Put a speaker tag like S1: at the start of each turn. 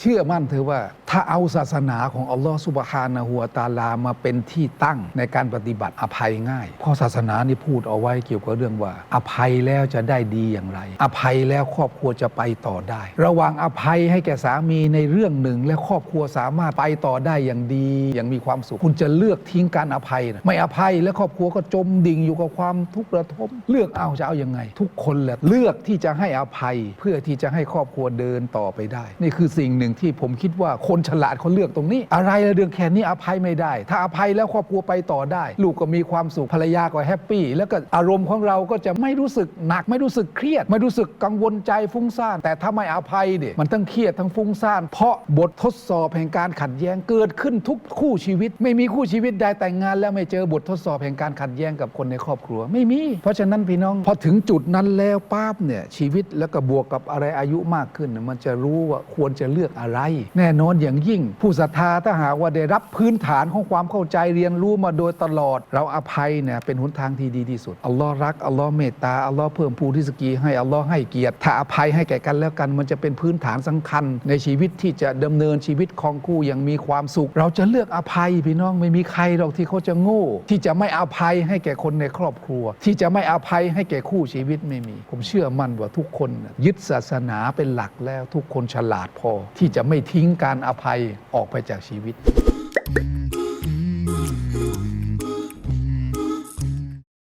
S1: เชื่อมั่นเธอว่าถ้าเอาศาสนาของอัลลอฮ์สุบฮานะฮูวตาลามาเป็นที่ตั้งในการปฏิบัติอภัยง่าย เพราะศาสนานี่พูดเอาไว้เกี่ยวกับเรื่องว่า อภัยแล้วจะได้ดีอย่างไร อภัยแล้วครอบครัวจะไปต่อได้ ระหว่างอภัยให้แก่สามีในเรื่องหนึ่ง และครอบครัวสามารถไปต่อได้อย่างดี อย่างมีความสุข คุณจะเลือกทิ้งการอภัยนะไม่อภัยและครอบครัวก็จมดิ่งอยู่กับความทุกข์ระทมเลือกเอาจะเอายังไง ทุกคนแหละเลือกที่จะให้อภัย เพื่อที่จะให้ครอบครัวเดินต่อไปได้ นี่คือสิ่งหนึ่งที่ผมคิดว่าคนฉลาดเขาเลือกตรงนี้ อะไรละเรื่องแค่นี้อภัยไม่ได้ ถ้าอภัยแล้วครอบครัวไปต่อได้ ลูกก็มีความสุขภรรยาก็แฮปปี้แล้วก็อารมณ์ของเราก็จะไม่รู้สึกหนักไม่รู้สึกเครียด ไม่รู้สึกกังวลใจฟุ้งซ่านแต่ถ้าไม่อภัยเนี่ยมันทั้งเครียดทั้งฟุ้งซ่านเพราะบททดสอบแห่งการขัดแย้งเกิดขึ้นทุกคู่ชีวิต ไม่มีคู่ชีวิตใดแต่งงาน แล้วไม่เจอบททดสอบแห่งการขัดแย้งกับคนในครอบครัวไม่มี เพราะฉะนั้นพี่น้องพอถึงจุดนั้นแล้วป้าบเนี่ยชีวิตแล้วก็บวกกับอะไรอายุมากขึ้น มันจะรู้ว่าควรจะเลือกอะไร แน่นอนอย่างยิ่ง ผู้ศรัทธาถ้าหากว่าได้รับพื้นฐานของความเข้าใจเรียนรู้มาโดยตลอด เราอภัยเนี่ยเป็นหนทางที่ดีที่สุดอัลลอฮ์รักอัลลอฮ์เมตตาอัลลอฮ์เพิ่มพูริสกีให้อัลลอฮ์ให้เกียรติถ้าอภัยให้แก่กันแล้วกัน มันจะเป็นพื้นฐานสำคัญ ในชีวิตที่จะดำเนินชีวิตของคู่อย่างมีความสุข เราจะเลือกอภัยพี่น้องไม่มีใครหรอกที่เขาจะโง่ ที่จะไม่อภัยให้แก่คนในครอบครัว ที่จะไม่อภัยให้แก่คู่ชีวิตไม่มี ผมเชื่อมั่นว่าทุกคน ยึดศาสนาเป็นหลักแล้วทุกคนฉลาดพอ ที่จะไม่ทิ้งการอภัยออกไปจากชีวิต